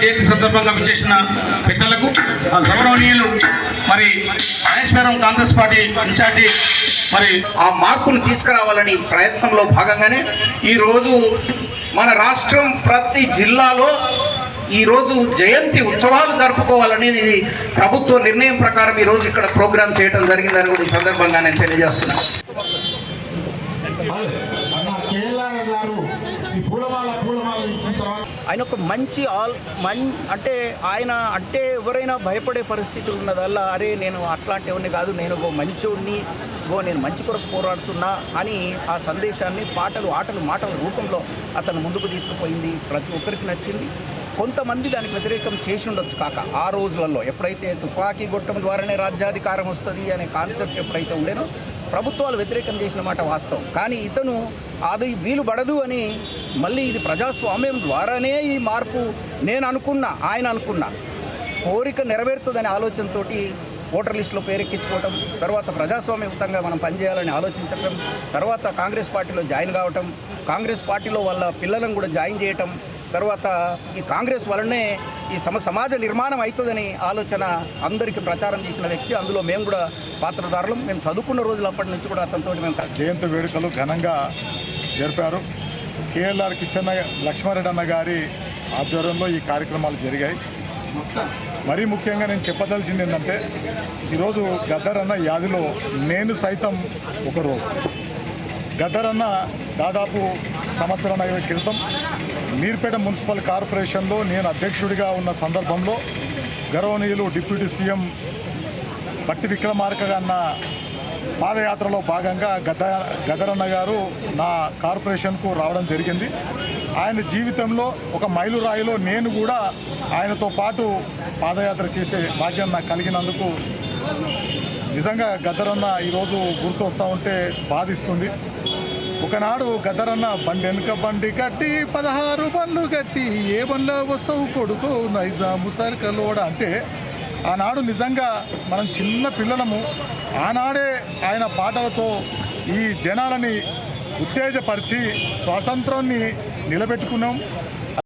జయంతి సందర్భంగా విచ్చేసిన పెద్దలకు గౌరవనీయులు మరి మహేశ్వరం కాంగ్రెస్ పార్టీ ఇన్ఛార్జి మరి ఆ మార్పును తీసుకురావాలని ప్రయత్నంలో భాగంగానే ఈరోజు మన రాష్ట్రం ప్రతి జిల్లాలో ఈరోజు జయంతి ఉత్సవాలు జరుపుకోవాలని ప్రభుత్వ నిర్ణయం ప్రకారం ఈరోజు ఇక్కడ ప్రోగ్రాం చేయడం జరిగిందని కూడా ఈ సందర్భంగా నేను తెలియజేస్తున్నాను ఆయన ఒక మంచి ఆల్ మన్ అంటే ఆయన అంటే ఎవరైనా భయపడే పరిస్థితులు ఉన్నదల్లా అరే నేను అట్లాంటివన్నీ కాదు నేను ఓ మంచోడిని ఓ నేను మంచి కొరకు పోరాడుతున్నా అని ఆ సందేశాన్ని పాటలు ఆటలు మాటల రూపంలో అతను ముందుకు తీసుకుపోయింది. ప్రతి ఒక్కరికి నచ్చింది. కొంతమంది దానికి వ్యతిరేకం చేసి ఉండొచ్చు కాక ఆ రోజులలో ఎప్పుడైతే తుపాకీ గొట్టం ద్వారానే రాజ్యాధికారం వస్తుంది అనే కాన్సెప్ట్ ఎప్పుడైతే ఉండేనో ప్రభుత్వాలు వ్యతిరేకం చేసిన మాట వాస్తవం. కానీ ఇతను అది వీలు పడదు అని మళ్ళీ ఇది ప్రజాస్వామ్యం ద్వారానే ఈ మార్పు నేను అనుకున్నా ఆయన అనుకున్నా. కోరిక నెరవేరుతుందనే ఆలోచనతోటి ఓటర్ లిస్టులో పేరెక్కించుకోవటం తర్వాత ప్రజాస్వామ్యయుతంగా మనం పనిచేయాలని ఆలోచించటం తర్వాత కాంగ్రెస్ పార్టీలో జాయిన్ కావటం కాంగ్రెస్ పార్టీలో వాళ్ళ పిల్లలను కూడా జాయిన్ చేయటం తర్వాత ఈ కాంగ్రెస్ వలనే ఈ సమ సమాజ నిర్మాణం అవుతుందని ఆలోచన అందరికీ ప్రచారం చేసిన వ్యక్తి. అందులో మేము కూడా పాత్రదారులం మేము చదువుకున్న రోజులు అప్పటి నుంచి కూడా అతనితో మేము జయంతి వేడుకలు ఘనంగా జరిపారు. కేఎల్ఆర్ కిచెన్ లక్ష్మారెడ్డి అన్న గారి ఆధ్వర్యంలో ఈ కార్యక్రమాలు జరిగాయి. మరీ ముఖ్యంగా నేను చెప్పదలసింది ఏంటంటే ఈరోజు గద్దరన్న యాదిలో నేను సైతం ఒకరోజు గద్దరన్న దాదాపు సంవత్సరం ఐదు క్రితం మీర్పేట మున్సిపల్ కార్పొరేషన్లో నేను అధ్యక్షుడిగా ఉన్న సందర్భంలో గౌరవనీయులు డిప్యూటీ సీఎం బట్టి విక్రమార్క అన్న పాదయాత్రలో భాగంగా గద గదరన్న గారు నా కార్పొరేషన్కు రావడం జరిగింది. ఆయన జీవితంలో ఒక మైలురాయిలో నేను కూడా ఆయనతో పాటు పాదయాత్ర చేసే భాగ్యం నాకు కలిగినందుకు నిజంగా గద్దరన్న ఈరోజు గుర్తొస్తూ ఉంటే బాధిస్తుంది. ఒకనాడు గద్దరన్న బండి వెనుక బండి కట్టి పదహారు బండ్లు కట్టి ఏ బండ్లో వస్తావు కొడుకో నైజాము సర్కలోడ అంటే ఆనాడు నిజంగా మనం చిన్న పిల్లలము ఆనాడే ఆయన పాటలతో ఈ జనాలని ఉత్తేజపరిచి స్వాతంత్రాన్ని నిలబెట్టుకున్నాం.